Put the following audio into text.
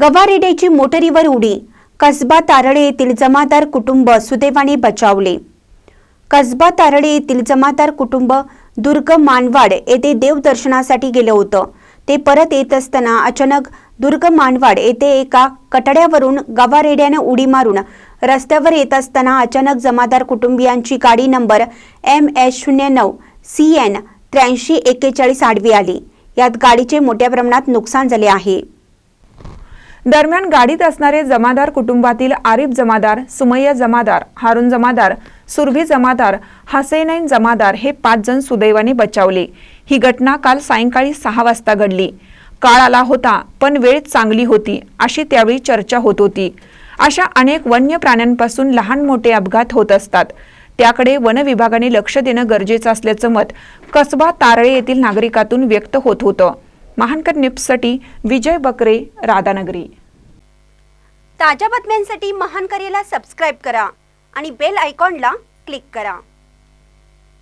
गवारेड्याची मोटरीवर उडी. कसबा तारळे येथील जमादार कुटुंब सुदैवाने बचावले. कसबा तारळे येथील जमादार कुटुंब दुर्ग मानवाड येथे देवदर्शनासाठी गेलं होतं. ते परत येत असताना अचानक दुर्ग मानवाड येथे एका कटड्यावरून गवारेड्यानं उडी मारून रस्त्यावर येत असताना अचानक जमादार कुटुंबियांची गाडी नंबर एम एस शून्य नऊ सी एन त्र्याऐंशी एक्केचाळीस आडवी आली. यात गाडीचे मोठ्या प्रमाणात नुकसान झाले आहे. दरम्यान गाडीत असणारे जमादार कुटुंबातील आरिफ जमादार सुमय्या जमादार हारून जमादार सुरभी जमादार हसेनैन जमादार हे पाच जण सुदैवाने बचावले. ही घटना काल सायंकाळी सहा वाजता घडली. काळ आला होता पण वेळ चांगली होती अशी त्यावेळी चर्चा होत होती. अशा अनेक वन्य प्राण्यांपासून लहान मोठे अपघात होत असतात. त्याकडे वन विभागाने लक्ष देणं गरजेचं असल्याचं मत कसबा तारळे येथील नागरिकातून व्यक्त होत होतं. महानकर न्यूजसाठी विजय बकरे राधानगरी. ताज्या बातम्यांसाठी महानकरीला सबस्क्राईब करा आणि बेल आयकॉनला क्लिक करा.